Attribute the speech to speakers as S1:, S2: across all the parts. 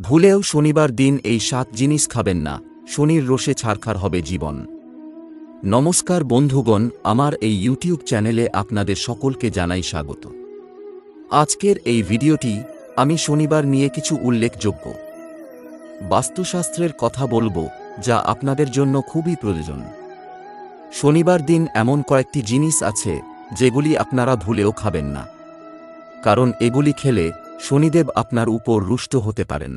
S1: ভুলেও শনিবার দিন এই সাত জিনিস খাবেন না, শনির রোষে ছারখার হবে জীবন। নমস্কার বন্ধুগণ, আমার এই ইউটিউব চ্যানেলে আপনাদের সকলকে জানাই স্বাগত। আজকের এই ভিডিওটি আমি শনিবার নিয়ে কিছু উল্লেখযোগ্য। বাস্তুশাস্ত্রের কথা বলব, যা আপনাদের জন্য খুবই প্রয়োজন। শনিবার দিন এমন কয়েকটি জিনিস আছে, যেগুলি আপনারা ভুলেও খাবেন না। কারণ এগুলি খেলে শনিদেব আপনার উপর রুষ্ট হতে পারেন।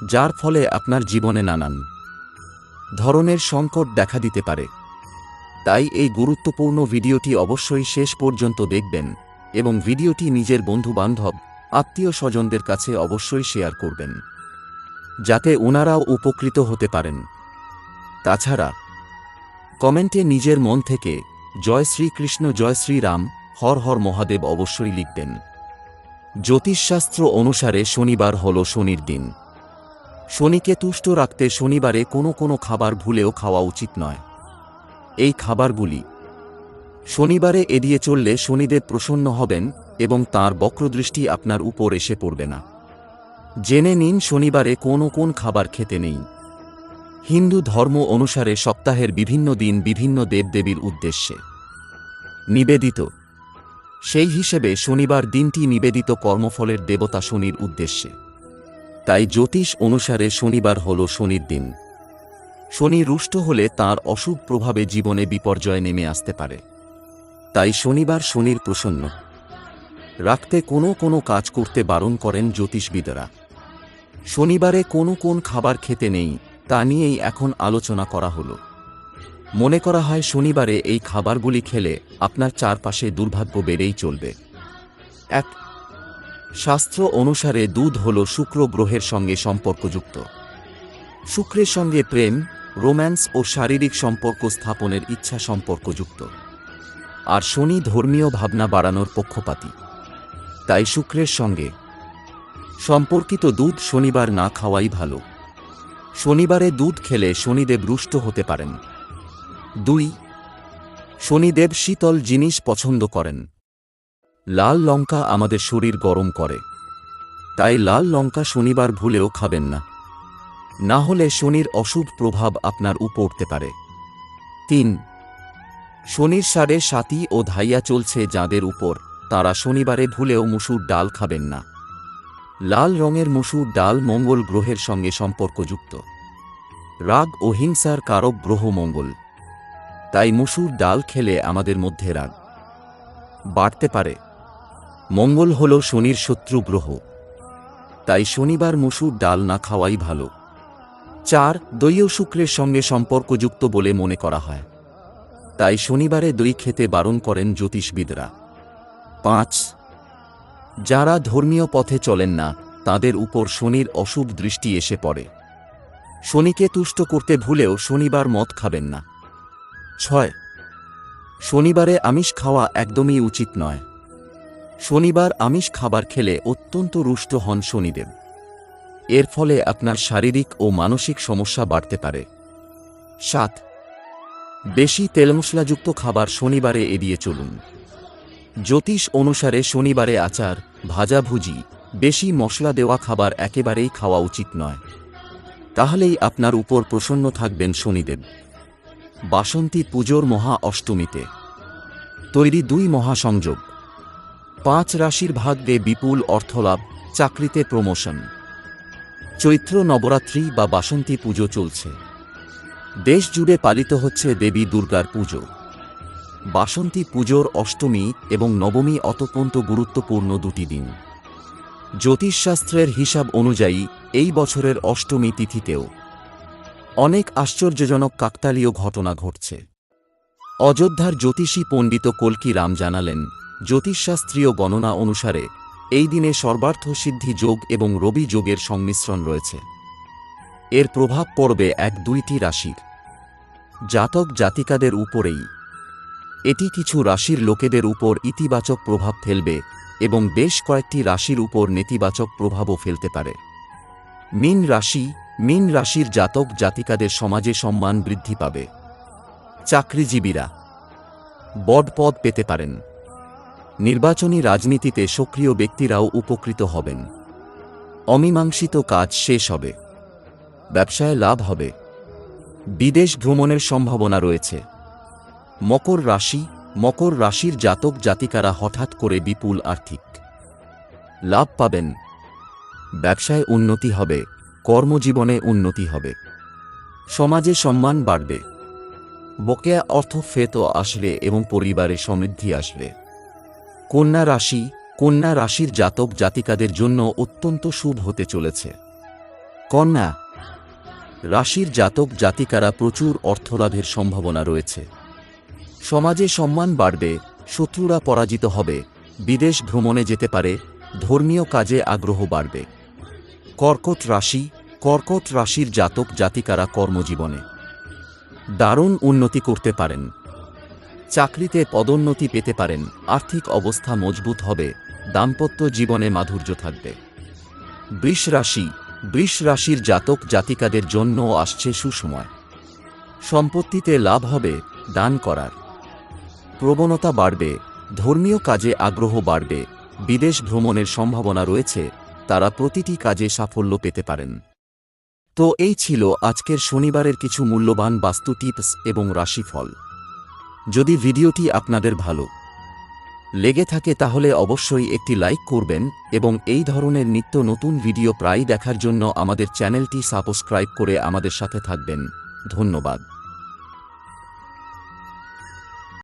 S1: যার ফলে আপনার জীবনে নানান ধরনের সংকট দেখা দিতে পারে। তাই এই গুরুত্বপূর্ণ ভিডিওটি অবশ্যই শেষ পর্যন্ত দেখবেন এবং ভিডিওটি নিজের বন্ধুবান্ধব আত্মীয় স্বজনদের কাছে অবশ্যই শেয়ার করবেন, যাতে ওনারাও উপকৃত হতে পারেন। তাছাড়া, কমেন্টে নিজের মন থেকে জয় শ্রীকৃষ্ণ, জয় শ্রীরাম, হর হর মহাদেব অবশ্যই লিখবেন। জ্যোতিষশাস্ত্র অনুসারে শনিবার হল শনির দিন। শনিকে তুষ্ট রাখতে শনিবারে কোনো কোনো খাবার ভুলেও খাওয়া উচিত নয়। এই খাবারগুলি শনিবারে এড়িয়ে চললে শনিদেব প্রসন্ন হবেন এবং তার বক্রদৃষ্টি আপনার উপর এসে পড়বে না। জেনে নিন শনিবারে কোন কোন খাবার খেতে নেই। হিন্দু ধর্ম অনুসারে সপ্তাহের বিভিন্ন দিন বিভিন্ন দেবদেবীর উদ্দেশ্যে নিবেদিত। সেই হিসেবে শনিবার দিনটি নিবেদিত কর্মফলের দেবতা শনির উদ্দেশ্যে। তাই জ্যোতিষ অনুসারে শনিবার হল শনির দিন। শনি রুষ্ট হলে তার অশুভ প্রভাবে জীবনে বিপর্যয় নেমে আসতে পারে। তাই শনিবার শনির প্রসন্ন। রাখতে কোনো কোনো কাজ করতে বারণ করেন জ্যোতিষবিদরা। শনিবারে কোনো কোন খাবার খেতে নেই, তা নিয়েই এখন আলোচনা করা হল। মনে করা হয় শনিবারে এই খাবারগুলি খেলে আপনার চারপাশে দুর্ভাগ্য বেড়েই চলবে। এক শাস্ত্র অনুসারে দুধ হল শুক্র গ্রহের সঙ্গে সম্পর্কযুক্ত। শুক্রের সঙ্গে প্রেম, রোম্যান্স ও শারীরিক সম্পর্ক স্থাপনের ইচ্ছা সম্পর্কযুক্ত। আর শনি ধর্মীয় ভাবনা বাড়ানোর পক্ষপাতী। তাই শুক্রের সঙ্গে সম্পর্কিত দুধ শনিবার না খাওয়াই ভালো। শনিবারে দুধ খেলে শনিদেব রুষ্ট হতে পারেন। দুই, শনিদেব শীতল জিনিস পছন্দ করেন। লাল লঙ্কা আমাদের শরীর গরম করে। তাই লাল লঙ্কা শনিবার ভুলেও খাবেন না। না হলে শনির অশুভ প্রভাব আপনার উপর উঠতে পারে। তিন, শনির সারে সাতি ও ধাইয়া চলছে যাদের উপর, তারা শনিবারে ভুলেও মুসুর ডাল খাবেন না। লাল রঙের মুসুর ডাল মঙ্গল গ্রহের সঙ্গে সম্পর্কযুক্ত। রাগ ও হিংসার কারক গ্রহ মঙ্গল। তাই মুসুর ডাল খেলে আমাদের মধ্যে রাগ বাড়তে পারে। মঙ্গল হল শনির শত্রু গ্রহ। তাই শনিবার মুসুর ডাল না খাওয়াই ভালো। চার ও শুক্রের সঙ্গে সম্পর্কযুক্ত বলে মনে করা হয়। তাই শনিবারে দই খেতে বারণ করেন জ্যোতিষবিদরা। পাঁচ, যারা ধর্মীয় পথে চলেন না, তাদের উপর শনির অশুভ দৃষ্টি এসে পড়ে। শনিকে তুষ্ট করতে ভুলেও শনিবার মদ খাবেন না। ছয়, শনিবারে আমিষ খাওয়া একদমই উচিত নয়। শনিবার আমিষ খাবার খেলে অত্যন্ত রুষ্ট হন শনিদেব। এর ফলে আপনার শারীরিক ও মানসিক সমস্যা বাড়তে পারে। সাত, বেশি তেল মশলাযুক্ত খাবার শনিবারে এড়িয়ে চলুন। জ্যোতিষ অনুসারে শনিবারে আচার ভাজাভুজি বেশি মশলা দেওয়া খাবার একেবারেই খাওয়া উচিত নয়। তাহলেই আপনার উপর প্রসন্ন থাকবেন শনিদেব। বাসন্তী পুজোর মহা অষ্টমীতে। তৈরি দুই মহাসংযোগ। পাঁচ রাশির ভাগ্যে বিপুল অর্থলাভ, চাকরিতে প্রমোশন। চৈত্র নবরাত্রি বা বাসন্তী পুজো চলছে। দেশ জুড়ে পালিত হচ্ছে দেবী দুর্গার পুজো। বাসন্তী পুজোর অষ্টমী এবং নবমী অতপন্ত গুরুত্বপূর্ণ দুটি দিন। জ্যোতিষশাস্ত্রের হিসাব অনুযায়ী এই বছরের অষ্টমী তিথিতেও অনেক আশ্চর্যজনক কাকতালীয় ঘটনা ঘটছে। অযোধ্যার জ্যোতিষী পণ্ডিত কল্কি রাম জানালেন জ্যোতিষশাস্ত্রীয় গণনা অনুসারে, এই দিনে সর্বার্থ সিদ্ধি যোগ এবং রবি যোগের সংমিশ্রণ রয়েছে। এর প্রভাব পড়বে এক দুইটি রাশির। জাতক জাতিকাদের উপরেই। এটি কিছু রাশির লোকেদের উপর ইতিবাচক প্রভাব ফেলবে এবং বেশ কয়েকটি রাশির উপর নেতিবাচক প্রভাবও ফেলতে পারে। মিন রাশি, মিন রাশির জাতক জাতিকাদের সমাজে সম্মান বৃদ্ধি পাবে। চাকরিজীবীরা। বড পদ পেতে পারেন। নির্বাচনী রাজনীতিতে সক্রিয় ব্যক্তিরাও উপকৃত হবেন। অমীমাংসিত কাজ শেষ হবে। ব্যবসায় লাভ হবে। বিদেশ ভ্রমণের সম্ভাবনা রয়েছে। মকর রাশি, মকর রাশির জাতক জাতিকারা হঠাৎ করে বিপুল আর্থিক লাভ পাবেন। ব্যবসায় উন্নতি হবে, কর্মজীবনে উন্নতি হবে। সমাজে সম্মান বাড়বে। বকেয়া অর্থ ফেত আসবে এবং পরিবারে সমৃদ্ধি আসবে। কন্যা রাশি, কন্যা রাশির জাতক জাতিকাদের জন্য অত্যন্ত শুভ হতে চলেছে। কন্যা রাশির জাতক জাতিকারা প্রচুর অর্থলাভের সম্ভাবনা রয়েছে। সমাজে সম্মান বাড়বে, শত্রুরা পরাজিত হবে, বিদেশ ভ্রমণে যেতে পারে, ধর্মীয় কাজে আগ্রহ বাড়বে। কর্কট রাশি, কর্কট রাশির জাতক জাতিকারা কর্মজীবনে দারুণ উন্নতি করতে পারেন। চাকরিতে পদোন্নতি পেতে পারেন, আর্থিক অবস্থা মজবুত হবে, দাম্পত্য জীবনে মাধুর্য থাকবে। বৃষ রাশি, বৃষ রাশির জাতক জাতিকাদের জন্য আসছে সুসময়। সম্পত্তিতে লাভ হবে, দান করার। প্রবণতা বাড়বে, ধর্মীয় কাজে আগ্রহ বাড়বে, বিদেশ ভ্রমণের সম্ভাবনা রয়েছে, তারা প্রতিটি কাজে সাফল্য পেতে পারেন। তো এই ছিল আজকের শনিবারের কিছু মূল্যবান বাস্তু টিপস এবং রাশিফল। যদি ভিডিওটি আপনাদের ভালো লেগে থাকে তাহলে অবশ্যই একটি লাইক করবেন এবং এই ধরনের নিত্য নতুন ভিডিও প্রায় দেখার জন্য আমাদের চ্যানেলটি সাবস্ক্রাইব করে আমাদের সাথে থাকবেন। ধন্যবাদ।